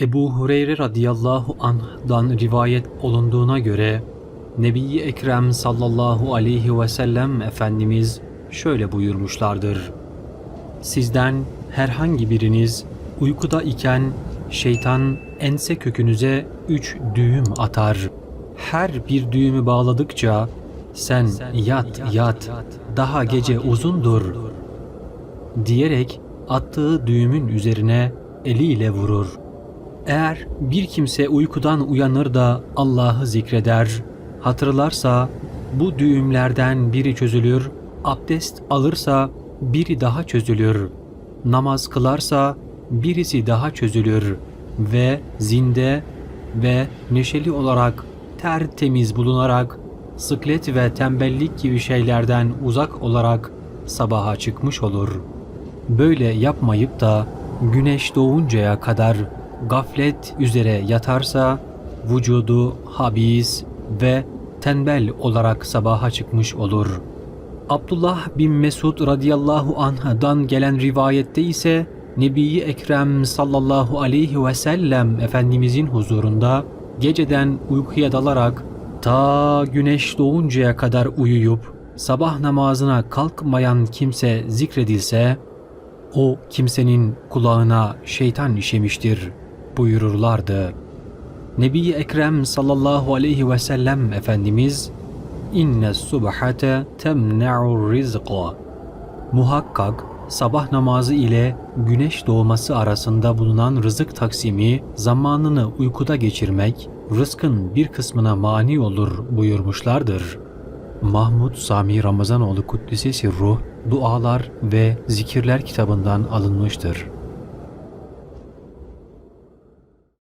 Ebu Hureyre radıyallahu anh'dan rivayet olunduğuna göre Nebi Ekrem sallallahu aleyhi ve sellem Efendimiz şöyle buyurmuşlardır. Sizden herhangi biriniz uykuda iken şeytan ense kökünüze üç düğüm atar. Her bir düğümü bağladıkça sen yat yat daha gece uzundur diyerek attığı düğümün üzerine eliyle vurur. Eğer bir kimse uykudan uyanır da Allah'ı zikreder, hatırlarsa bu düğümlerden biri çözülür, abdest alırsa biri daha çözülür, namaz kılarsa birisi daha çözülür ve zinde ve neşeli olarak tertemiz bulunarak sıklet ve tembellik gibi şeylerden uzak olarak sabaha çıkmış olur. Böyle yapmayıp da güneş doğuncaya kadar gaflet üzere yatarsa vücudu habis ve tembel olarak sabaha çıkmış olur. Abdullah bin Mesud radıyallahu anh'dan gelen rivayette ise Nebi Ekrem sallallahu aleyhi ve sellem Efendimizin huzurunda geceden uykuya dalarak ta güneş doğuncaya kadar uyuyup sabah namazına kalkmayan kimse zikredilse o kimsenin kulağına şeytan işemiştir buyururlardı. Nebi Ekrem sallallahu aleyhi ve sellem Efendimiz inne subhate temne'ur rizqa Muhakkak sabah namazı ile güneş doğması arasında bulunan rızık taksimi zamanını uykuda geçirmek rızkın bir kısmına mani olur buyurmuşlardır. Mahmud Sami Ramazanoğlu Kuddisi Sirruh Dualar ve Zikirler kitabından alınmıştır.